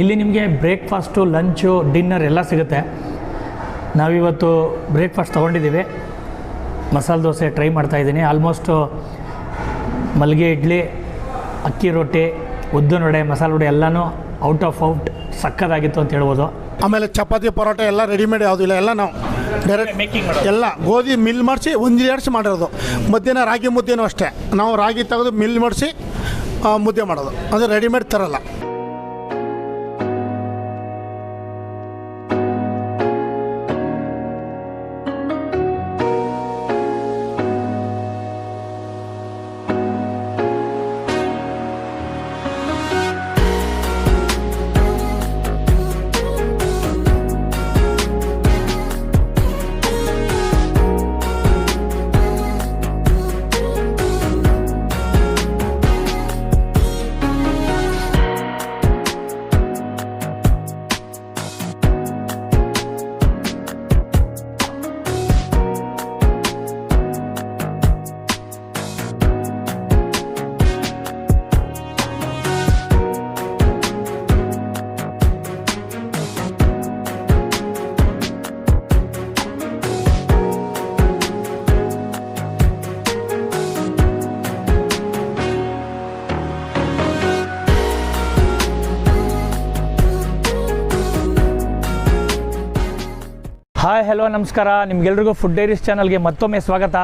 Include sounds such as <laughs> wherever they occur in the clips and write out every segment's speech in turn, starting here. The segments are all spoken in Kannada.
ಇಲ್ಲಿ ನಿಮಗೆ ಬ್ರೇಕ್ಫಾಸ್ಟು ಲಂಚು ಡಿನ್ನರ್ ಎಲ್ಲ ಸಿಗುತ್ತೆ. ನಾವಿವತ್ತು ಬ್ರೇಕ್ಫಾಸ್ಟ್ ತೊಗೊಂಡಿದ್ದೀವಿ. ಮಸಾಲೆ ದೋಸೆ ಟ್ರೈ ಮಾಡ್ತಾಯಿದ್ದೀನಿ ಆಲ್ಮೋಸ್ಟು ಮಲ್ಲಿಗೆ ಇಡ್ಲಿ ಅಕ್ಕಿ ರೊಟ್ಟಿ ಉದ್ದಿನ ವಡೆ ಮಸಾಲೆ ವಡೆ ಎಲ್ಲನೂ ಔಟ್ ಆಫ್ ಔಟ್ ಸಕ್ಕದಾಗಿತ್ತು ಅಂತ ಹೇಳ್ಬೋದು. ಆಮೇಲೆ ಚಪಾತಿ ಪರೋಟ ಎಲ್ಲ ರೆಡಿಮೇಡ್ ಯಾವುದಿಲ್ಲ ಎಲ್ಲ ನಾವು ಡೈರೆಕ್ಟ್ ಮೇಕಿಂಗ್ ಎಲ್ಲ ಗೋಧಿ ಮಿಲ್ ಮಾಡಿಸಿ ಒಂದು ಎರಡು ಮಾಡಿರೋದು. ಮಧ್ಯಾಹ್ನ ರಾಗಿ ಮುದ್ದೆನೂ ಅಷ್ಟೇ. ನಾವು ರಾಗಿ ತೆಗೆದು ಮಿಲ್ ಮಾಡಿಸಿ ಮುದ್ದೆ ಮಾಡೋದು. ಅಂದರೆ ರೆಡಿಮೇಡ್ ತರಲ್ಲ. ಹಾಯ್ ಹಲೋ ನಮಸ್ಕಾರ. ನಿಮಗೆಲ್ರಿಗೂ ಫುಡ್ ಡೈರೀಸ್ ಚಾನಲ್ಗೆ ಮತ್ತೊಮ್ಮೆ ಸ್ವಾಗತ.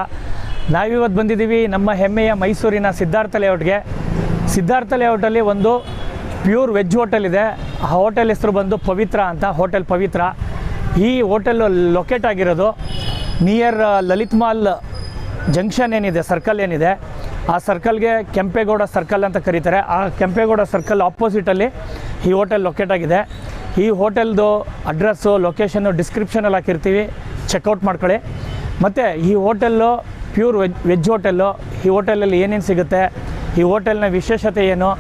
ನಾವಿವತ್ತು ಬಂದಿದ್ದೀವಿ ನಮ್ಮ ಹೆಮ್ಮೆಯ ಮೈಸೂರಿನ ಸಿದ್ಧಾರ್ಥ ಲೇಔಟ್ಗೆ ಸಿದ್ಧಾರ್ಥ ಲೇಔಟಲ್ಲಿ ಒಂದು ಪ್ಯೂರ್ ವೆಜ್ ಹೋಟೆಲ್ ಇದೆ. ಆ ಹೋಟೆಲ್ ಹೆಸರು ಬಂದು ಪವಿತ್ರ ಅಂತ ಹೋಟೆಲ್ ಪವಿತ್ರ. ಈ ಹೋಟೆಲ್ ಲೊಕೇಟ್ ಆಗಿರೋದು ನಿಯರ್ ಲಲಿತ್ ಮಾಲ್ ಜಂಕ್ಷನ್ ಏನಿದೆ ಸರ್ಕಲ್ ಏನಿದೆ. ಆ ಸರ್ಕಲ್ಗೆ ಕೆಂಪೇಗೌಡ ಸರ್ಕಲ್ ಅಂತ ಕರೀತಾರೆ. ಆ ಕೆಂಪೇಗೌಡ ಸರ್ಕಲ್ ಆಪೋಸಿಟಲ್ಲಿ ಈ ಹೋಟೆಲ್ ಲೊಕೇಟ್ ಆಗಿದೆ. ಈ ಹೋಟೆಲ್ದು ಅಡ್ರೆಸ್ಸು ಲೊಕೇಶನ್ನು ಡಿಸ್ಕ್ರಿಪ್ಷನಲ್ಲಿ ಹಾಕಿರ್ತೀವಿ. ಚೆಕ್ಔಟ್ ಮಾಡ್ಕೊಳ್ಳಿ. ಮತ್ತು ಈ hotel pure veg veg hotel, ಈ ಹೋಟೆಲಲ್ಲಿ ಏನೇನು ಸಿಗುತ್ತೆ, ಈ ಹೋಟೆಲ್ನ ವಿಶೇಷತೆ ಏನು?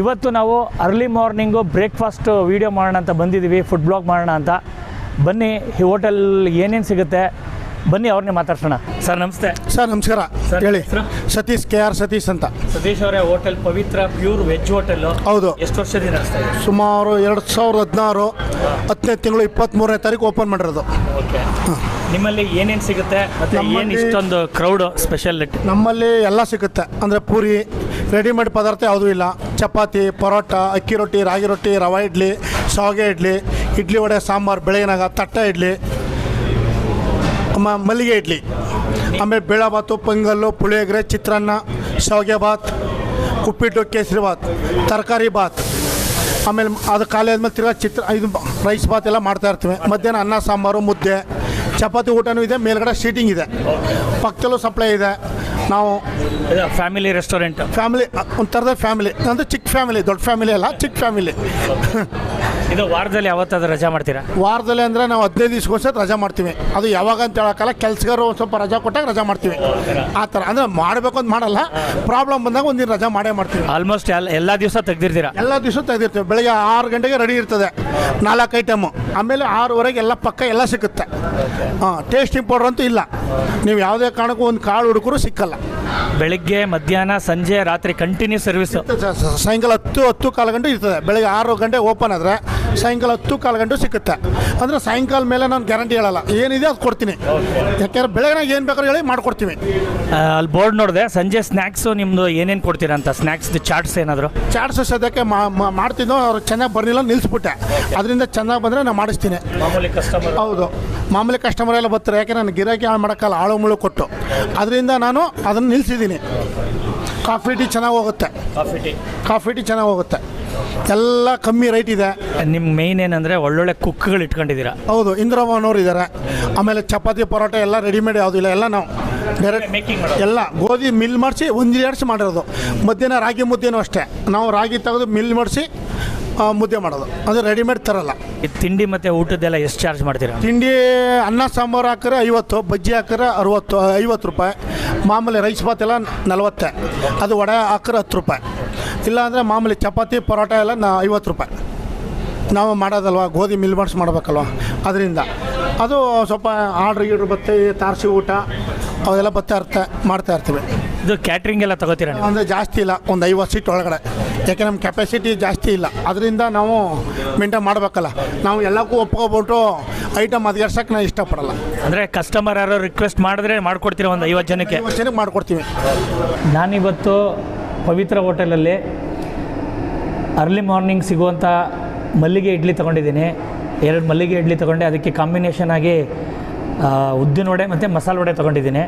ಇವತ್ತು ನಾವು ಅರ್ಲಿ ಮಾರ್ನಿಂಗು ಬ್ರೇಕ್ಫಾಸ್ಟು ವೀಡಿಯೋ ಮಾಡೋಣ ಅಂತ ಬಂದಿದ್ದೀವಿ ಫುಡ್ ಬ್ಲಾಗ್ ಮಾಡೋಣ ಅಂತ. ಬನ್ನಿ, ಈ ಹೋಟೆಲ್ ಏನೇನು ಸಿಗುತ್ತೆ? ಬನ್ನಿ ಅವ್ರನ್ನೇ ಮಾತಾಡ್ಸೋಣ. ಸರ್ ನಮಸ್ತೆ. ಸರ್ ನಮಸ್ಕಾರ. ಸರ್, ಹೇಳಿ. ಹೆಸ್ರು? ಸತೀಶ್ ಕೆ ಆರ್ ಸತೀಶ್ ಅಂತ. ಸತೀಶ್ ಅವರೇ hotel Pavitra pure veg hotel. ಹೌದು. ಎಷ್ಟು ವರ್ಷದಿಂದ ನಡೆಸ್ತಾ ಇದೆ ಸುಮಾರು ಎರಡು ಸಾವಿರದ ಹದಿನಾರು ಹತ್ತನೇ ತಿಂಗಳು ಇಪ್ಪತ್ತ್ಮೂರನೇ ತಾರೀಕು ಓಪನ್ ಮಾಡಿರೋದು. ಓಕೆ. ನಿಮ್ಮಲ್ಲಿ ಏನೇನು ಸಿಗುತ್ತೆ? ಮತ್ತೆ ಏನು ನಮ್ಮಲ್ಲಿ- ಇಷ್ಟೊಂದು ಕ್ರೌಡ್ ಸ್ಪೆಷಾಲಿಟಿ ನಮ್ಮಲ್ಲಿ ಎಲ್ಲ ಸಿಗುತ್ತೆ. ಅಂದರೆ ಪೂರಿ ರೆಡಿಮೇಡ್ ಪದಾರ್ಥ ಯಾವುದೂ ಇಲ್ಲ. ಚಪಾತಿ ಪರೋಟ ಅಕ್ಕಿ ರೊಟ್ಟಿ ರಾಗಿ ರೊಟ್ಟಿ ರವೆ ಇಡ್ಲಿ ಶಾವಿಗೆ ಇಡ್ಲಿ ಇಡ್ಲಿ ವಡೆ ಸಾಂಬಾರು ಬೆಳಗಿನಾಗ ತಟ್ಟೆ ಇಡ್ಲಿ ಮ- ಮಲ್ಲಿಗೆ ಇಡ್ಲಿ. ಆಮೇಲೆ ಬೇಳಾಭಾತು ಪೊಂಗಲ್ಲು ಪುಳಿಯೋಗರೆ ಚಿತ್ರಾನ್ನ ಶಾವಿಗೆ ಭಾತ್ ಉಪ್ಪಿಟ್ಟು ಕೇಸರಿ ಭಾತ್ ತರಕಾರಿ ಭಾತ್. ಆಮೇಲೆ ಅದು ಖಾಲಿ ಆದಮೇಲೆ ತಿರ್ಗಾ ಚಿತ್ರ ಇದು ರೈಸ್ ಭಾತ್ ಎಲ್ಲ ಮಾಡ್ತಾ ಇರ್ತೀವಿ. ಮಧ್ಯಾಹ್ನ ಅನ್ನ ಸಾಂಬಾರು ಮುದ್ದೆ ಚಪಾತಿ ಊಟನೂ ಇದೆ ಮೇಲ್ಗಡೆ ಸೀಟಿಂಗ್ ಇದೆ. ಪಕ್ಕದಲ್ಲೂ ಸಪ್ಲೈ ಇದೆ. ನಾವು ಫ್ಯಾಮಿಲಿ ರೆಸ್ಟೋರೆಂಟ್. ಫ್ಯಾಮಿಲಿ ಒಂಥರದ ಥರದ ಫ್ಯಾಮಿಲಿ. ಅಂದರೆ ಚಿಕ್ಕ ಫ್ಯಾಮಿಲಿ ದೊಡ್ಡ ಫ್ಯಾಮಿಲಿ ಅಲ್ಲ ಚಿಕ್ಕ ಫ್ಯಾಮಿಲಿ. ಇದು ವಾರದಲ್ಲಿ ಯಾವತ್ತಾದ್ರೂ ರಜಾ ಮಾಡ್ತೀರಾ? ವಾರದಲ್ಲಿ ಅಂದ್ರೆ ನಾವು ಹದಿನೈದು ದಿವಸಕ್ಕೋಸ್ಕರ ರಜಾ ಮಾಡ್ತೀವಿ. ಅದು ಯಾವಾಗ ಅಂತ ಹೇಳೋಕ್ಕಲ್ಲ ಕೆಲ್ಸಗಾರರು ಒಂದು ಸ್ವಲ್ಪ ರಜಾ ಕೊಟ್ಟಾಗ ರಜಾ ಮಾಡ್ತೀವಿ. ಆ ಥರ. ಅಂದರೆ ಮಾಡಬೇಕು ಅಂತ ಮಾಡಲ್ಲ. ಪ್ರಾಬ್ಲಮ್ ಬಂದಾಗ ಒಂದಿನ ರಜಾ ಮಾಡೇ ಮಾಡ್ತೀವಿ. ಆಲ್ಮೋಸ್ಟ್ ಎಲ್ಲ ಎಲ್ಲ ದಿವಸ ತೆಗ್ದಿರ್ತೀರಾ? ಎಲ್ಲ ದಿವಸ ತೆಗೆದಿರ್ತೀವಿ. ಬೆಳಗ್ಗೆ ಆರು ಗಂಟೆಗೆ ರೆಡಿ ಇರ್ತದೆ. ನಾಲ್ಕು ಐಟಮು ಆಮೇಲೆ ಆರೂವರೆಗೆ ಎಲ್ಲ ಪಕ್ಕ ಎಲ್ಲ ಸಿಗುತ್ತೆ. ಹಾಂ ಟೇಸ್ಟಿಂಗ್ ಪೌಡ್ರ್ ಅಂತೂ ಇಲ್ಲ. ನೀವು ಯಾವುದೇ ಕಾರಣಕ್ಕೂ ಒಂದು ಕಾಳು ಹುಡುಕರು ಸಿಕ್ಕಲ್ಲ. ಬೆಳಿಗ್ಗೆ ಮಧ್ಯಾಹ್ನ ಸಂಜೆ ರಾತ್ರಿ ಕಂಟಿನ್ಯೂ ಸರ್ವಿಸ್ ಸಾಯಂಕಾಲ ಹತ್ತು ಹತ್ತು ಕಾಲು ಗಂಟೆ ಇರ್ತದೆ. ಬೆಳಗ್ಗೆ ಆರು ಗಂಟೆ ಓಪನ್ ಆದರೆ ಸಾಯಂಕಾಲ ಹತ್ತು ಕಾಲು ಗಂಟೆ ಸಿಕ್ಕುತ್ತೆ. ಅಂದರೆ ಸಾಯಂಕಾಲ ಮೇಲೆ ನಾನು ಗ್ಯಾರಂಟಿ ಹೇಳಲ್ಲ. ಏನಿದೆ ಅದು ಕೊಡ್ತೀನಿ. ಯಾಕೆಂದ್ರೆ ಬೆಳಗ್ಗೆ ಏನು ಬೇಕಾದ್ರೂ ಹೇಳಿ ಮಾಡ್ಕೊಡ್ತೀವಿ. ಅಲ್ಲಿ ಬೋರ್ಡ್ ನೋಡಿದೆ ಸಂಜೆ ಸ್ನ್ಯಾಕ್ಸು ನಿಮ್ಮದು ಏನೇನು ಕೊಡ್ತೀರಾ ಅಂತ? ಸ್ನ್ಯಾಕ್ಸ್ ಚಾಟ್ಸ್ ಏನಾದರೂ? ಚಾಟ್ಸ್ ಸದ್ಯಕ್ಕೆ ಮಾಡ್ತಿದ್ದೋ ಅವ್ರು ಚೆನ್ನಾಗಿ ಬರಲಿಲ್ಲ ನಿಲ್ಲಿಸ್ಬಿಟ್ಟೆ ಅದರಿಂದ ಚೆನ್ನಾಗಿ ಬಂದರೆ ನಾನು ಮಾಡಿಸ್ತೀನಿ. ಹೌದು. ಮಾಮೂಲಿ ಕಸ್ಟಮರ್ ಎಲ್ಲ ಬರ್ತಾರೆ. ಯಾಕೆ ನಾನು ಗಿರಾಕಿ ಹಾಳು ಮಾಡೋಕ್ಕಲ್ಲ ಆಳು ಮುಳು ಕೊಟ್ಟು. ಅದರಿಂದ ನಾನು ಅದನ್ನು ನಿಲ್ಲಿಸಿದ್ದೀನಿ ಕಾಫಿ ಟೀ ಚೆನ್ನಾಗಿ ಹೋಗುತ್ತೆ. ಕಾಫಿ ಟೀ ಕಾಫಿ ಟೀ ಚೆನ್ನಾಗಿ ಹೋಗುತ್ತೆ. ಎಲ್ಲ ಕಮ್ಮಿ ರೇಟ್ ಇದೆ. ನಿಮ್ಮ ಮೇಯ್ನ್ ಏನಂದರೆ ಒಳ್ಳೊಳ್ಳೆ ಕುಕ್ಗಳು ಇಟ್ಕೊಂಡಿದ್ದೀರಾ? ಹೌದು ಇಂದ್ರಭವನವ್ರು ಇದ್ದಾರೆ ಆಮೇಲೆ ಚಪಾತಿ ಪರೋಟ ಎಲ್ಲ ರೆಡಿಮೇಡ್ ಯಾವುದಿಲ್ಲ ಎಲ್ಲ ನಾವು ಡೈರೆಕ್ಟ್ ಮೇಕಿಂಗ್ ಎಲ್ಲ ಗೋಧಿ ಮಿಲ್ ಮಾಡಿಸಿ ಒಂದು ಎರಡು ಮಾಡಿರೋದು. ಮಧ್ಯಾಹ್ನ ರಾಗಿ ಮುದ್ದೆನೂ ಅಷ್ಟೇ. ನಾವು ರಾಗಿ ತೆಗೆದು ಮಿಲ್ ಮಾಡಿಸಿ ಮುದ್ದೆ ಮಾಡೋದು. ಅಂದರೆ ರೆಡಿಮೇಡ್ ತರಲ್ಲ. ಈ ತಿಂಡಿ ಮತ್ತು ಊಟದ್ದೆಲ್ಲ ಎಷ್ಟು ಚಾರ್ಜ್ ಮಾಡ್ತೀರಾ? ತಿಂಡಿ ಅನ್ನ ಸಾಂಬಾರು ಹಾಕಿದ್ರೆ ಐವತ್ತು ಬಜ್ಜಿ ಹಾಕಿದ್ರೆ ಅರುವತ್ತು ಐವತ್ತು ರೂಪಾಯಿ. ಮಾಮೂಲಿ ರೈಸ್ ಬಾತ್ ಎಲ್ಲ ನಲವತ್ತೆ. ಅದು ವಡೆ ಹಾಕಿದ್ರೆ ಹತ್ತು ರೂಪಾಯಿ. ಇಲ್ಲಾಂದರೆ ಮಾಮೂಲಿ ಚಪಾತಿ ಪರೋಟ ಎಲ್ಲ ನಾ ಐವತ್ತು ರೂಪಾಯಿ. ನಾವು ಮಾಡೋದಲ್ವ? ಗೋಧಿ ಮಿಲ್ ಮಾಡಿಸ್ ಮಾಡ್ಬೇಕಲ್ವ? ಅದರಿಂದ. ಅದು ಸ್ವಲ್ಪ ಆರ್ಡ್ರ್ ಗೀಡ್ರ್ ಬತ್ತೆ ತಾರಸಿ ಊಟ ಅವೆಲ್ಲ ಬತ್ತೆ ಅರ್ಥ ಮಾಡ್ತಾ ಇರ್ತೀವಿ. ಇದು ಕ್ಯಾಟ್ರಿಂಗ್ ಎಲ್ಲ ತಗೋತೀರಾ ಅಂದರೆ ಜಾಸ್ತಿ ಇಲ್ಲ ಒಂದು ಐವತ್ತು ಸೀಟ್ ಒಳಗಡೆ. ಯಾಕೆ ನಮ್ಮ ಕೆಪಾಸಿಟಿ ಜಾಸ್ತಿ ಇಲ್ಲ. ಅದರಿಂದ ನಾವು ಮೇಂಟೈನ್ ಮಾಡಬೇಕಲ್ಲ. ನಾವು ಎಲ್ಲಕ್ಕೂ ಒಪ್ಕೊಬಿಟ್ಟು ಐಟಮ್ ಅದಗರ್ಸಕ್ಕೆ ನಾನು ಇಷ್ಟಪಡಲ್ಲ. ಅಂದರೆ ಕಸ್ಟಮರ್ ಯಾರೋ ರಿಕ್ವೆಸ್ಟ್ ಮಾಡಿದ್ರೆ ಮಾಡ್ಕೊಡ್ತೀರಾ ಒಂದು ಐವತ್ತು ಜನಕ್ಕೆ? ಐವತ್ತು ಜನಕ್ಕೆ ಮಾಡಿಕೊಡ್ತೀವಿ. ನಾನಿವತ್ತು ಪವಿತ್ರ ಹೋಟೆಲಲ್ಲಿ ಅರ್ಲಿ ಮಾರ್ನಿಂಗ್ ಸಿಗುವಂಥ ಮಲ್ಲಿಗೆ ಇಡ್ಲಿ ತೊಗೊಂಡಿದ್ದೀನಿ. ಎರಡು ಮಲ್ಲಿಗೆ ಇಡ್ಲಿ ತೊಗೊಂಡೆ ಅದಕ್ಕೆ ಕಾಂಬಿನೇಷನ್ ಆಗಿ ಉದ್ದಿನ ವಡೆ ಮತ್ತು ಮಸಾಲೆ ವಡೆ ತೊಗೊಂಡಿದ್ದೀನಿ.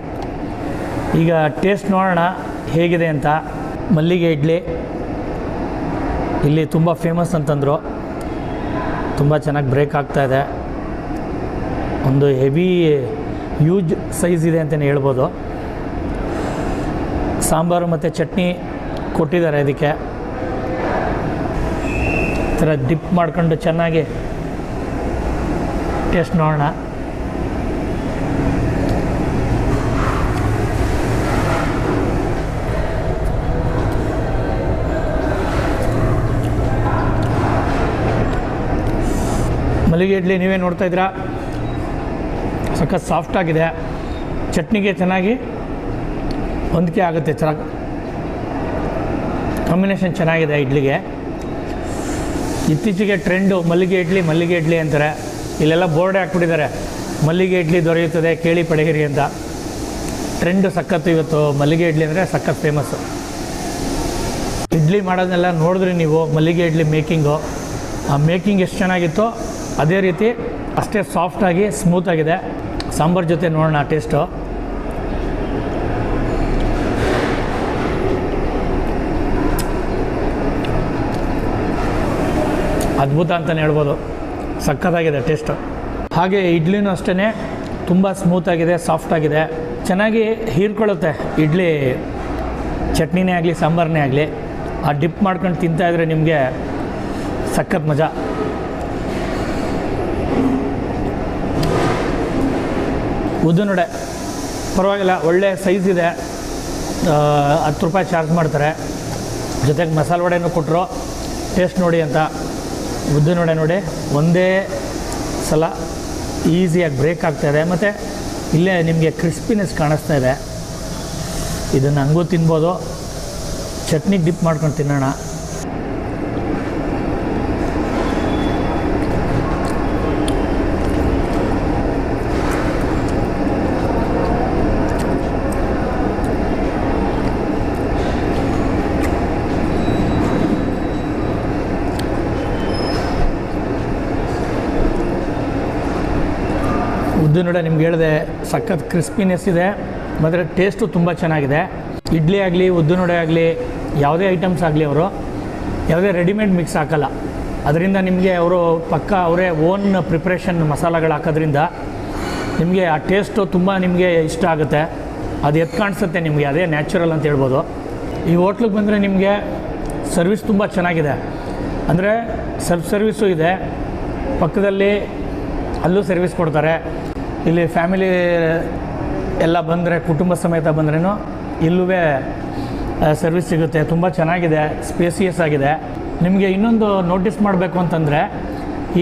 ಈಗ ಟೇಸ್ಟ್ ನೋಡೋಣ ಹೇಗಿದೆ ಅಂತ. ಮಲ್ಲಿಗೆ ಇಡ್ಲಿ. ಇಲ್ಲಿ ತುಂಬ ಫೇಮಸ್ ಅಂತಂದರು. ತುಂಬ ಚೆನ್ನಾಗಿ ಬ್ರೇಕ್ ಆಗ್ತಾ ಇದೆ. ಒಂದು ಹೆವಿ ಯೂಜ್ ಸೈಜ್ ಇದೆ ಅಂತಲೇ ಹೇಳ್ಬೋದು. ಸಾಂಬಾರು ಮತ್ತು ಚಟ್ನಿ ಕೊಟ್ಟಿದ್ದಾರೆ ಇದಕ್ಕೆ. ಈ ಥರ ಡಿಪ್ ಮಾಡ್ಕೊಂಡು ಚೆನ್ನಾಗಿ ಟೇಸ್ಟ್ ನೋಡೋಣ. ಮಲ್ಲಿಗೆ ಇಡ್ಲಿ ನೀವೇ ನೋಡ್ತಾ ಇದ್ದೀರಾ? ಸಖತ್ ಸಾಫ್ಟ್ ಆಗಿದೆ. ಚಟ್ನಿಗೆ ಚೆನ್ನಾಗಿ ಹೊಂದಿಕೆ ಆಗುತ್ತೆ. ಚೆನ್ನಾಗಿ ಕಾಂಬಿನೇಷನ್ ಚೆನ್ನಾಗಿದೆ ಇಡ್ಲಿಗೆ. ಇತ್ತೀಚೆಗೆ ಟ್ರೆಂಡು ಮಲ್ಲಿಗೆ ಇಡ್ಲಿ ಮಲ್ಲಿಗೆ ಇಡ್ಲಿ ಅಂತಾರೆ. ಇಲ್ಲೆಲ್ಲ ಬೋರ್ಡ್ ಹಾಕ್ಬಿಟ್ಟಿದ್ದಾರೆ. ಮಲ್ಲಿಗೆ ಇಡ್ಲಿ ದೊರೆಯುತ್ತದೆ ಕೇಳಿ ಪಡೆಗಿರಿ ಅಂತ. ಟ್ರೆಂಡು ಸಖತ್ತು ಇವತ್ತು. ಮಲ್ಲಿಗೆ ಇಡ್ಲಿ ಅಂದರೆ ಸಖತ್ ಫೇಮಸ್ಸು ಇಡ್ಲಿ ಮಾಡೋದನ್ನೆಲ್ಲ ನೋಡಿದ್ರಿ ನೀವು, ಮಲ್ಲಿಗೆ ಇಡ್ಲಿ ಮೇಕಿಂಗು ಆ ಮೇಕಿಂಗ್ ಎಷ್ಟು ಚೆನ್ನಾಗಿತ್ತೋ ಅದೇ ರೀತಿ ಅಷ್ಟೇ ಸಾಫ್ಟಾಗಿ ಸ್ಮೂತಾಗಿದೆ ಸಾಂಬಾರು ಜೊತೆ ನೋಡೋಣ ಟೇಸ್ಟು ಅದ್ಭುತ ಅಂತಲೇ ಹೇಳ್ಬೋದು. ಸಖತ್ತಾಗಿದೆ ಟೇಸ್ಟು ಹಾಗೆ ಇಡ್ಲಿನೂ ಅಷ್ಟೇ ತುಂಬ ಸ್ಮೂತಾಗಿದೆ ಸಾಫ್ಟಾಗಿದೆ ಚೆನ್ನಾಗಿ ಹೀರ್ಕೊಳ್ಳುತ್ತೆ ಇಡ್ಲಿ. ಚಟ್ನಿನೇ ಆಗಲಿ, ಸಾಂಬಾರನೇ ಆಗಲಿ. ಆ ಡಿಪ್ ಮಾಡ್ಕೊಂಡು ತಿಂತಾಯಿದ್ರೆ ನಿಮಗೆ ಸಖತ್ ಮಜಾ. ಉದ್ದಿನೊಡೆ ಪರವಾಗಿಲ್ಲ, ಒಳ್ಳೆ ಸೈಜ್ ಇದೆ. ಹತ್ತು ರೂಪಾಯಿ ಚಾರ್ಜ್ ಮಾಡ್ತಾರೆ. ಜೊತೆಗೆ ಮಸಾಲೆ ವಡೆನೂ ಕೊಟ್ಟರು ಟೇಸ್ಟ್ ನೋಡಿ ಅಂತ. ಉದ್ದಿನ ವಡೆ ನೋಡಿ, ಒಂದೇ ಸಲ ಈಸಿಯಾಗಿ ಬ್ರೇಕ್ ಆಗ್ತಾಯಿದೆ ಮತ್ತು ಇಲ್ಲೇ ನಿಮಗೆ ಕ್ರಿಸ್ಪಿನೆಸ್ ಕಾಣಿಸ್ತಾ ಇದೆ. ಇದನ್ನು ಹಂಗೂ ತಿನ್ಬೋದು. ಚಟ್ನಿಗೆ ಡಿಪ್ ಮಾಡ್ಕೊಂಡು ತಿನ್ನೋಣ. ಉದ್ದಿನೊಡೆ ನಿಮ್ಗೆ ಹೇಳಿದೆ, ಸಖತ್ ಕ್ರಿಸ್ಪಿನೆಸ್ ಇದೆ ಮತ್ತು ಟೇಸ್ಟು ತುಂಬ ಚೆನ್ನಾಗಿದೆ. ಇಡ್ಲಿ ಆಗಲಿ ಉದ್ದಿನೊಡೆ ಆಗಲಿ, ಯಾವುದೇ ಐಟಮ್ಸ್ ಆಗಲಿ ಅವರು, ಯಾವುದೇ ರೆಡಿಮೇಡ್ ಮಿಕ್ಸ್ ಹಾಕಲ್ಲ. ಅದರಿಂದ ನಿಮಗೆ ಅವರು ಪಕ್ಕ ಅವರೇ ಓನ್ ಪ್ರಿಪ್ರೇಷನ್ ಮಸಾಲೆಗಳು ಹಾಕೋದ್ರಿಂದ ನಿಮಗೆ ಆ ಟೇಸ್ಟು ತುಂಬ ನಿಮಗೆ ಇಷ್ಟ ಆಗುತ್ತೆ. ಅದು ಎತ್ ಕಾಣಿಸುತ್ತೆ ನಿಮಗೆ, ಅದೇ ನ್ಯಾಚುರಲ್ ಅಂತ ಹೇಳ್ಬೋದು. ಈ ಹೋಟ್ಲಿಗೆ ಬಂದರೆ ನಿಮಗೆ ಸರ್ವಿಸ್ ತುಂಬ ಚೆನ್ನಾಗಿದೆ. ಅಂದರೆ ಸೆಲ್ಫ್ ಸರ್ವಿಸು ಇದೆ. ಪಕ್ಕದಲ್ಲಿ ಅಲ್ಲೂ ಸರ್ವಿಸ್ ಕೊಡ್ತಾರೆ. ಇಲ್ಲಿ ಫ್ಯಾಮಿಲಿ ಎಲ್ಲ ಬಂದರೆ, ಕುಟುಂಬ ಸಮೇತ ಬಂದ್ರೂ ಇಲ್ಲೂ ಸರ್ವಿಸ್ ಸಿಗುತ್ತೆ. ತುಂಬ ಚೆನ್ನಾಗಿದೆ. ಸ್ಪೇಸಿಯಸ್ ಆಗಿದೆ. ನಿಮಗೆ ಇನ್ನೊಂದು ನೋಟಿಸ್ ಮಾಡಬೇಕು ಅಂತಂದರೆ,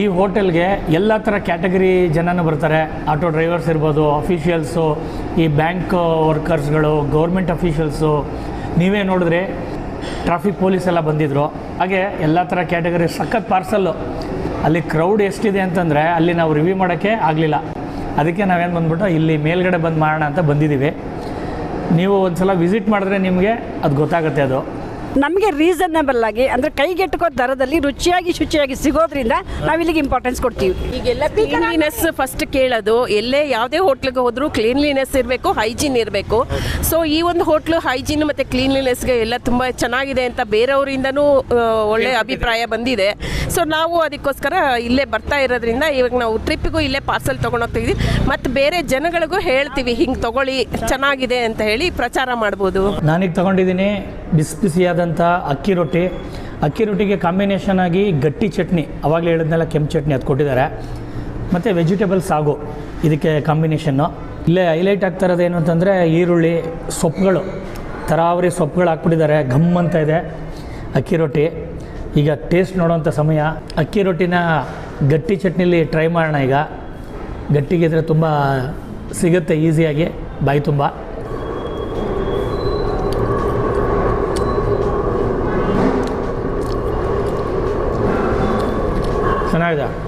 ಈ ಹೋಟೆಲ್ಗೆ ಎಲ್ಲ ಥರ ಕ್ಯಾಟಗರಿ ಜನನೂ ಬರ್ತಾರೆ. ಆಟೋ ಡ್ರೈವರ್ಸ್ ಇರ್ಬೋದು ಅಫಿಷಿಯಲ್ಸು ಈ ಬ್ಯಾಂಕ್ ವರ್ಕರ್ಸ್ಗಳು ಗೌರ್ಮೆಂಟ್ ಅಫಿಷಿಯಲ್ಸು ನೀವೇ ನೋಡಿದ್ರೆ ಟ್ರಾಫಿಕ್ ಪೊಲೀಸ್ ಎಲ್ಲ ಬಂದಿದ್ದರು ಹಾಗೆ ಎಲ್ಲ ಥರ ಕ್ಯಾಟಗರಿ ಸಖತ್ ಪಾರ್ಸಲ್ಲು ಅಲ್ಲಿ ಕ್ರೌಡ್ ಎಷ್ಟಿದೆ ಅಂತಂದರೆ, ಅಲ್ಲಿ ನಾವು ರಿವ್ಯೂ ಮಾಡೋಕ್ಕೆ ಆಗಲಿಲ್ಲ. ಅದಕ್ಕೆ ನಾವೇನು ಬಂದ್ಬಿಟ್ಟು ಇಲ್ಲಿ ಮೇಲ್ಗಡೆ ಬಂದು ಮಾಡೋಣ ಅಂತ ಬಂದಿದ್ದೀವಿ. ನೀವು ಒಂದು ಸಲ ವಿಸಿಟ್ ಮಾಡಿದ್ರೆ ನಿಮಗೆ ಅದು ಗೊತ್ತಾಗುತ್ತೆ ಅದು. ನಮಗೆ ರೀಸನಬಲ್ ಆಗಿ ಅಂದರೆ ಕೈಗೆಟುಕೋ ದರದಲ್ಲಿ ರುಚಿಯಾಗಿ ಶುಚಿಯಾಗಿ ಸಿಗೋದ್ರಿಂದ ನಾವು ಇಲ್ಲಿಗೆ ಇಂಪಾರ್ಟೆನ್ಸ್ ಕೊಡ್ತೀವಿ. ಈಗೆಲ್ಲ ಕ್ಲೀನ್ಲಿನೆಸ್ ಫಸ್ಟ್ ಕೇಳೋದು ಎಲ್ಲೇ ಯಾವುದೇ ಹೋಟ್ಲಿಗೆ ಹೋದರೂ ಕ್ಲೀನ್ಲಿನೆಸ್ ಇರಬೇಕು ಹೈಜೀನ್ ಇರಬೇಕು. ಸೊ ಈ ಒಂದು ಹೋಟ್ಲು ಹೈಜೀನ್ ಮತ್ತು ಕ್ಲೀನ್ಲಿನೆಸ್ಗೆ ಎಲ್ಲ ತುಂಬ ಚೆನ್ನಾಗಿದೆ ಅಂತ ಬೇರೆಯವರಿಂದನೂ ಒಳ್ಳೆಯ ಒಳ್ಳೆ ಅಭಿಪ್ರಾಯ ಬಂದಿದೆ. ಸೊ ನಾವು ಅದಕ್ಕೋಸ್ಕರ ಇಲ್ಲೇ ಬರ್ತಾ ಇರೋದ್ರಿಂದ ಇವಾಗ ನಾವು ಟ್ರಿಪ್ಪಿಗೂ ಇಲ್ಲೇ ಪಾರ್ಸಲ್ ತೊಗೊಂಡೋಗ್ತಿದ್ವಿ ಮತ್ತು ಬೇರೆ ಜನಗಳಿಗೂ ಹೇಳ್ತೀವಿ ಹಿಂಗೆ ತಗೊಳ್ಳಿ ಚೆನ್ನಾಗಿದೆ ಅಂತ ಹೇಳಿ ಪ್ರಚಾರ ಮಾಡ್ಬೋದು. ನಾನೀಗ ತೊಗೊಂಡಿದ್ದೀನಿ. ಬಿಸಿ ಬಿಸಿಯಾದಂಥ ಅಕ್ಕಿ ರೊಟ್ಟಿ. ಅಕ್ಕಿ ರೊಟ್ಟಿಗೆ ಕಾಂಬಿನೇಷನ್ ಆಗಿ ಗಟ್ಟಿ ಚಟ್ನಿ, ಅವಾಗಲೇ ಹೇಳಿದ್ನೆಲ್ಲ ಕೆಂಪು ಚಟ್ನಿ ಅದು ಕೊಟ್ಟಿದ್ದಾರೆ. ಮತ್ತು ವೆಜಿಟೇಬಲ್ ಸಾಗು, ಇದಕ್ಕೆ ಕಾಂಬಿನೇಷನ್ನು ಇಲ್ಲೇ ಹೈಲೈಟ್ ಆಗ್ತಾ ಇರೋದು ಏನು ಅಂತಂದರೆ ಈರುಳ್ಳಿ, ಸೊಪ್ಪುಗಳು, ತರಾವರಿ ಸೊಪ್ಪುಗಳು ಹಾಕ್ಬಿಟ್ಟಿದ್ದಾರೆ. ಘಮ್ ಅಂತ ಇದೆ ಅಕ್ಕಿ ರೊಟ್ಟಿ. ಈಗ ಟೇಸ್ಟ್ ನೋಡೋವಂಥ ಸಮಯ. ಅಕ್ಕಿ ರೊಟ್ಟಿನ ಗಟ್ಟಿ ಚಟ್ನಿಲಿ ಟ್ರೈ ಮಾಡೋಣ ಈಗ. ಗಟ್ಟಿಗಿದ್ರೆ ತುಂಬ ಸಿಗುತ್ತೆ ಈಸಿಯಾಗಿ ಬಾಯಿ ತುಂಬ. ಚೆನ್ನಾಗಿದೆ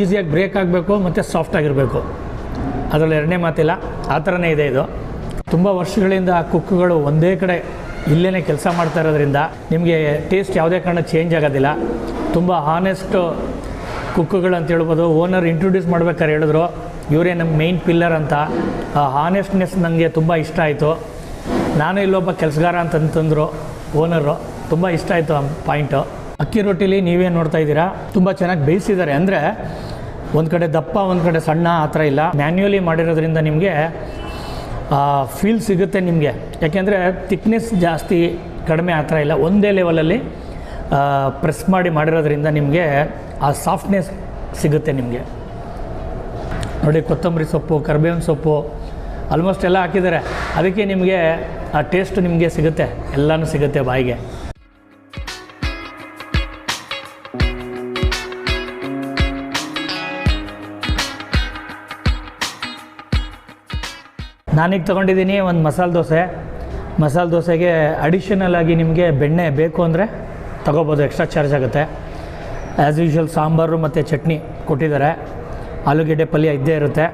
ಈಸಿಯಾಗಿ ಬ್ರೇಕ್ ಆಗಬೇಕು ಮತ್ತು ಸಾಫ್ಟ್ ಆಗಿರಬೇಕು. ಅದರಲ್ಲಿ ಎರಡನೇ ಮಾತಿಲ್ಲ. ಆ ಥರನೇ ಇದೆ ಇದು. ತುಂಬ ವರ್ಷಗಳಿಂದ ಆ ಕುಕ್ಕುಗಳು ಒಂದೇ ಕಡೆ ಇಲ್ಲೇ ಕೆಲಸ ಮಾಡ್ತಾ ಇರೋದ್ರಿಂದ ನಿಮಗೆ ಟೇಸ್ಟ್ ಯಾವುದೇ ಕಾರಣ ಚೇಂಜ್ ಆಗೋದಿಲ್ಲ. ತುಂಬ ಹಾನೆಸ್ಟು ಕುಕ್ಕುಗಳು ಅಂತ ಹೇಳ್ಬೋದು. ಓನರ್ ಇಂಟ್ರೊಡ್ಯೂಸ್ ಮಾಡ್ಬೇಕಾದ್ರೆ ಹೇಳಿದ್ರು. ಇವರೇ ನಮ್ಮ ಮೇಯ್ನ್ ಪಿಲ್ಲರ್ ಅಂತ. ಆ ಹಾನೆಸ್ಟ್ನೆಸ್ ನನಗೆ ತುಂಬ ಇಷ್ಟ ಆಯಿತು. ನಾನು ಇಲ್ಲೊಬ್ಬ ಕೆಲಸಗಾರ ಅಂತಂತಂದರು ಓನರು ತುಂಬ ಇಷ್ಟ ಆಯಿತು ಆ ಪಾಯಿಂಟು ಅಕ್ಕಿ ರೊಟ್ಟಿಲಿ ನೀವೇನು ನೋಡ್ತಾ ಇದ್ದೀರಾ? ತುಂಬ ಚೆನ್ನಾಗಿ ಬೇಯಿಸಿದ್ದಾರೆ. ಅಂದರೆ ಒಂದು ಕಡೆ ದಪ್ಪ, ಒಂದು ಕಡೆ ಸಣ್ಣ, ಆ ಥರ ಇಲ್ಲ. ಮ್ಯಾನ್ಯುಯಲಿ ಮಾಡಿರೋದ್ರಿಂದ ನಿಮಗೆ ಫೀಲ್ ಸಿಗುತ್ತೆ ನಿಮಗೆ. ಯಾಕೆಂದರೆ ತಿಕ್ನೆಸ್ ಜಾಸ್ತಿ, ಕಡಿಮೆ ಆ ಥರ ಇಲ್ಲ. ಒಂದೇ ಲೆವೆಲಲ್ಲಿ ಪ್ರೆಸ್ ಮಾಡಿ ಮಾಡಿರೋದ್ರಿಂದ ನಿಮಗೆ ಆ ಸಾಫ್ಟ್ನೆಸ್ ಸಿಗುತ್ತೆ ನಿಮಗೆ. ನೋಡಿ, ಕೊತ್ತಂಬರಿ ಸೊಪ್ಪು, ಕರಿಬೇವಿನ ಸೊಪ್ಪು ಆಲ್ಮೋಸ್ಟ್ ಎಲ್ಲ ಹಾಕಿದ್ದಾರೆ. ಅದಕ್ಕೆ ನಿಮಗೆ ಆ ಟೇಸ್ಟ್ ನಿಮಗೆ ಸಿಗುತ್ತೆ. ಎಲ್ಲನೂ ಸಿಗುತ್ತೆ ಬಾಯಿಗೆ. ನಾನೀಗ ತೊಗೊಂಡಿದ್ದೀನಿ ಒಂದು ಮಸಾಲೆ ದೋಸೆ. ಮಸಾಲೆ ದೋಸೆಗೆ ಅಡಿಷನಲ್ ಆಗಿ ನಿಮಗೆ ಬೆಣ್ಣೆ ಬೇಕು ಅಂದರೆ ತೊಗೋಬೋದು. ಎಕ್ಸ್ಟ್ರಾ ಚಾರ್ಜ್ ಆಗುತ್ತೆ. ಆ್ಯಸ್ ಯೂಶ್ವಲ್ ಸಾಂಬಾರು ಮತ್ತು ಚಟ್ನಿ ಕೊಟ್ಟಿದ್ದಾರೆ. ಆಲೂಗೆಡ್ಡೆ ಪಲ್ಯ ಇದ್ದೇ ಇರುತ್ತೆ.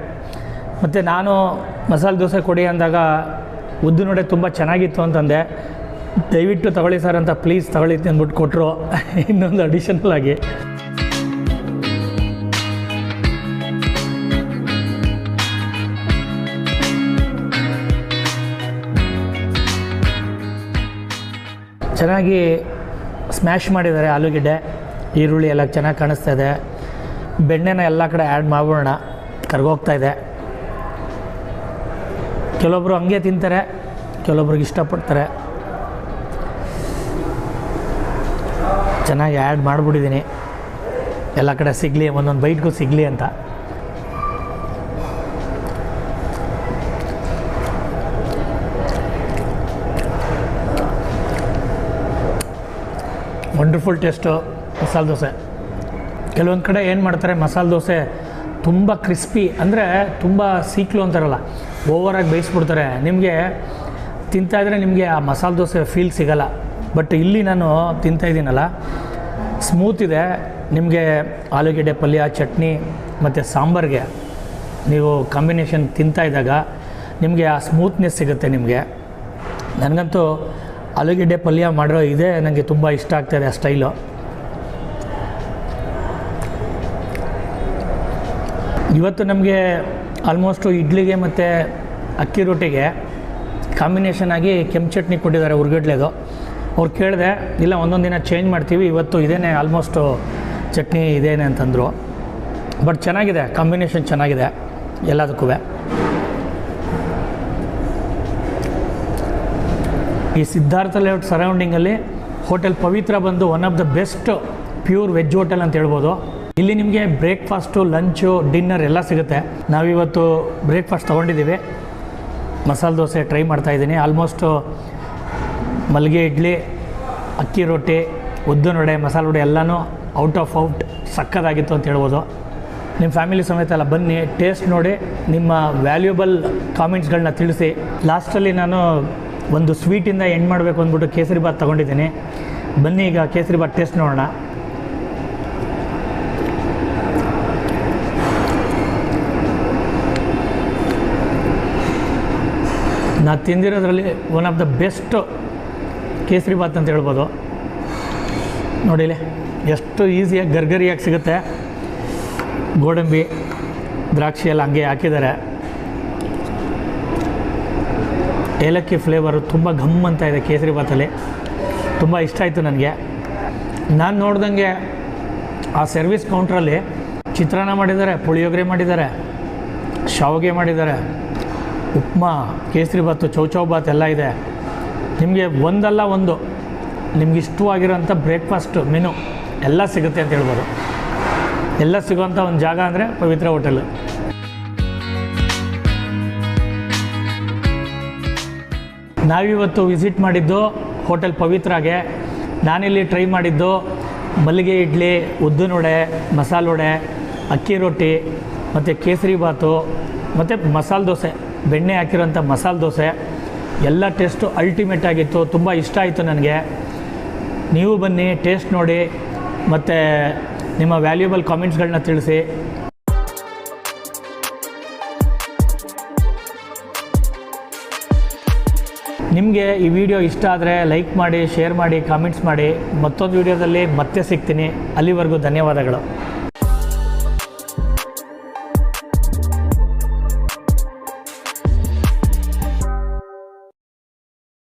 ಮತ್ತು ನಾನು ಮಸಾಲೆ ದೋಸೆ ಕೊಡಿ ಅಂದಾಗ ಉದ್ದಿನ ನೋಡೆ ತುಂಬ ಚೆನ್ನಾಗಿತ್ತು ಅಂತಂದೆ. ದಯವಿಟ್ಟು ತಗೊಳ್ಳಿ ಸರ್ ಅಂತ ಪ್ಲೀಸ್ ತಗೊಳ್ಳಿ ಅಂದ್ಬಿಟ್ಟು ಕೊಟ್ಟರು <laughs> ಇನ್ನೊಂದು ಅಡಿಷನಲ್ ಆಗಿ. ಚೆನ್ನಾಗಿ ಸ್ಮ್ಯಾಶ್ ಮಾಡಿದ್ದಾರೆ ಆಲೂಗೆಡ್ಡೆ, ಈರುಳ್ಳಿ ಎಲ್ಲ ಚೆನ್ನಾಗಿ ಕಾಣಿಸ್ತಾ ಇದೆ. ಬೆಣ್ಣೆನ ಎಲ್ಲ ಕಡೆ ಆ್ಯಡ್ ಮಾಡ್ಬಿಡೋಣ. ಕರ್ಗೋಗ್ತಾ ಇದೆ. ಕೆಲವೊಬ್ಬರು ಹಂಗೆ ತಿಂತಾರೆ, ಕೆಲವೊಬ್ರಿಗೆ ಇಷ್ಟಪಡ್ತಾರೆ. ಚೆನ್ನಾಗಿ ಆ್ಯಡ್ ಮಾಡಿಬಿಟ್ಟಿದ್ದೀನಿ. ಎಲ್ಲ ಕಡೆ ಸಿಗಲಿ, ಒಂದೊಂದು ಬೈಟ್ಗೂ ಸಿಗಲಿ ಅಂತ. Wonderful taste masala dosa. ಕೆಲವೊಂದು ಕಡೆ ಏನು ಮಾಡ್ತಾರೆ, ಮಸಾಲೆ ದೋಸೆ ತುಂಬ ಕ್ರಿಸ್ಪಿ ಅಂದರೆ ತುಂಬ ಸೀಕ್ಲು ಅಂತಾರಲ್ಲ. ಓವರಾಗಿ ಬೇಯಿಸ್ಬಿಡ್ತಾರೆ. ನಿಮಗೆ ತಿಂತಾಯಿದ್ರೆ ನಿಮಗೆ ಆ ಮಸಾಲೆ ದೋಸೆ ಫೀಲ್ ಸಿಗಲ್ಲ. ಬಟ್ ಇಲ್ಲಿ ನಾನು ತಿಂತಾಯಿದ್ದೀನಲ್ಲ ಸ್ಮೂತ್ ಇದೆ. ನಿಮಗೆ ಆಲೂಗೆಡ್ಡೆ ಪಲ್ಯ, ಚಟ್ನಿ ಮತ್ತು ಸಾಂಬಾರಿಗೆ ನೀವು ಕಾಂಬಿನೇಷನ್ ತಿಂತಾ ಇದ್ದಾಗ ನಿಮಗೆ ಆ ಸ್ಮೂತ್ನೆಸ್ ಸಿಗುತ್ತೆ ನಿಮಗೆ. ನನಗಂತೂ ಆಲೂಗೆಡ್ಡೆ ಪಲ್ಯ ಮಾಡಿರೋ ಇದೇ ನನಗೆ ತುಂಬ ಇಷ್ಟ ಆಗ್ತಾಯಿದೆ ಆ ಸ್ಟೈಲು ಇವತ್ತು ನಮಗೆ ಆಲ್ಮೋಸ್ಟು ಇಡ್ಲಿಗೆ ಮತ್ತು ಅಕ್ಕಿ ರೊಟ್ಟಿಗೆ ಕಾಂಬಿನೇಷನ್ ಆಗಿ ಕೆಂಪು ಚಟ್ನಿ ಕೊಟ್ಟಿದ್ದಾರೆ ಉರ್ಗಡ್ಲೆದು ಅವ್ರು ಕೇಳಿದೆ, ಇಲ್ಲ, ಒಂದೊಂದು ದಿನ ಚೇಂಜ್ ಮಾಡ್ತೀವಿ, ಇವತ್ತು ಇದೇನೆ ಆಲ್ಮೋಸ್ಟು ಚಟ್ನಿ ಇದೇನೆ ಅಂತಂದರು. ಬಟ್ ಚೆನ್ನಾಗಿದೆ, ಕಾಂಬಿನೇಷನ್ ಚೆನ್ನಾಗಿದೆ, ಎಲ್ಲದಕ್ಕೂ. ಈ ಸಿದ್ಧಾರ್ಥ ಲೇಔಟ್ ಸರೌಂಡಿಂಗಲ್ಲಿ ಹೋಟೆಲ್ ಪವಿತ್ರ ಬಂದು one of the best pure veg hotel ಅಂತ ಹೇಳ್ಬೋದು. ಇಲ್ಲಿ ನಿಮಗೆ ಬ್ರೇಕ್ಫಾಸ್ಟು, ಲಂಚು, ಡಿನ್ನರ್ ಎಲ್ಲ ಸಿಗುತ್ತೆ. ನಾವಿವತ್ತು ಬ್ರೇಕ್ಫಾಸ್ಟ್ ತೊಗೊಂಡಿದ್ದೀವಿ. ಮಸಾಲೆ ದೋಸೆ ಟ್ರೈ ಮಾಡ್ತಾಯಿದ್ದೀನಿ ಆಲ್ಮೋಸ್ಟು ಮಲ್ಲಿಗೆ ಇಡ್ಲಿ, ಅಕ್ಕಿ ರೊಟ್ಟಿ ಉದ್ದಿನ ವಡೆ, ಮಸಾಲೆ ವಡೆ ಎಲ್ಲನೂ ಔಟ್ ಆಫ್ ಔಟ್ ಸಕ್ಕದಾಗಿತ್ತು ಅಂತ ಹೇಳ್ಬೋದು. ನಿಮ್ಮ ಫ್ಯಾಮಿಲಿ ಸಮೇತ ಎಲ್ಲ ಬನ್ನಿ, ಟೇಸ್ಟ್ ನೋಡಿ, ನಿಮ್ಮ ವ್ಯಾಲ್ಯೂಬಲ್ ಕಾಮೆಂಟ್ಸ್ಗಳನ್ನ ತಿಳಿಸಿ. ಲಾಸ್ಟಲ್ಲಿ ನಾನು ಒಂದು ಸ್ವೀಟಿಂದ ಎಂಡ್ ಮಾಡಬೇಕು ಅಂದ್ಬಿಟ್ಟು ಕೇಸರಿ ಬಾತ್ ತೊಗೊಂಡಿದ್ದೀನಿ. ಬನ್ನಿ ಈಗ ಕೇಸರಿ ಬಾತ್ ಟೇಸ್ಟ್ ನೋಡೋಣ. ನಾ ತಿಂದಿರೋದ್ರಲ್ಲಿ one of the best kesari bath ಅಂತ ಹೇಳ್ಬೋದು. ನೋಡಿಲಿ ಎಷ್ಟು ಈಸಿಯಾಗಿ ಗರ್ಗರಿಯಾಗಿ ಸಿಗುತ್ತೆ. ಗೋಡಂಬಿ, ದ್ರಾಕ್ಷಿ ಎಲ್ಲ ಹಂಗೆ ಹಾಕಿದ್ದಾರೆ. ಏಲಕ್ಕಿ ಫ್ಲೇವರು ತುಂಬ ಘಮ್ ಅಂತ ಇದೆ ಕೇಸರಿ ಬಾತಲ್ಲಿ ತುಂಬ ಇಷ್ಟ ಆಯಿತು ನನಗೆ. ನಾನು ನೋಡ್ದಂಗೆ ಆ ಸರ್ವಿಸ್ ಕೌಂಟ್ರಲ್ಲಿ ಚಿತ್ರಾನ್ನ ಮಾಡಿದ್ದಾರೆ, ಪುಳಿಯೋಗರೆ ಮಾಡಿದ್ದಾರೆ, ಶಾವಿಗೆ ಮಾಡಿದ್ದಾರೆ. ಉಪ್ಮಾ, ಕೇಸರಿ ಭಾತು, ಚೌಚೌ ಬಾತ್ ಎಲ್ಲ ಇದೆ. ನಿಮಗೆ ಒಂದಲ್ಲ ಒಂದು. ನಿಮ್ಗೆ ಇಷ್ಟವಾಗಿರೋಂಥ ಬ್ರೇಕ್ಫಾಸ್ಟ್ ಮೆನು ಎಲ್ಲ ಸಿಗುತ್ತೆ ಅಂತ ಹೇಳ್ಬೋದು. ಎಲ್ಲ ಸಿಗೋಂಥ ಒಂದು ಜಾಗ ಅಂದರೆ ಪವಿತ್ರ ಹೋಟೆಲ್. ನಾವಿವತ್ತು ವಿಸಿಟ್ ಮಾಡಿದ್ದು ಹೋಟೆಲ್ ಪವಿತ್ರಾಗೆ. ನಾನಿಲ್ಲಿ ಟ್ರೈ ಮಾಡಿದ್ದು ಮಲ್ಲಿಗೆ ಇಡ್ಲಿ, ಉದ್ದಿನ ವಡೆ, ಮಸಾಲೆ ವಡೆ, ಅಕ್ಕಿ ರೊಟ್ಟಿ, ಮತ್ತು ಕೇಸರಿ ಭಾತು, ಮತ್ತು ಮಸಾಲೆ ದೋಸೆ. ಬೆಣ್ಣೆ ಹಾಕಿರೋಂಥ ಮಸಾಲೆ ದೋಸೆ, ಎಲ್ಲ ಟೇಸ್ಟು ಅಲ್ಟಿಮೇಟ್ ಆಗಿತ್ತು, ತುಂಬ ಇಷ್ಟ ಆಯಿತು ನನಗೆ. ನೀವು ಬನ್ನಿ ಟೇಸ್ಟ್ ನೋಡಿ, ಮತ್ತು ನಿಮ್ಮ ವ್ಯಾಲ್ಯೂಬಲ್ ಕಾಮೆಂಟ್ಸ್ಗಳನ್ನ ತಿಳಿಸಿ. ನಿಮಗೆ ಈ ವಿಡಿಯೋ ಇಷ್ಟ ಆದರೆ ಲೈಕ್ ಮಾಡಿ ಶೇರ್ ಮಾಡಿ ಕಾಮೆಂಟ್ಸ್ ಮಾಡಿ. ಮತ್ತೊಂದು ವಿಡಿಯೋದಲ್ಲಿ ಮತ್ತೆ ಸಿಗ್ತೀನಿ. ಅಲ್ಲಿವರೆಗೂ ಧನ್ಯವಾದಗಳು.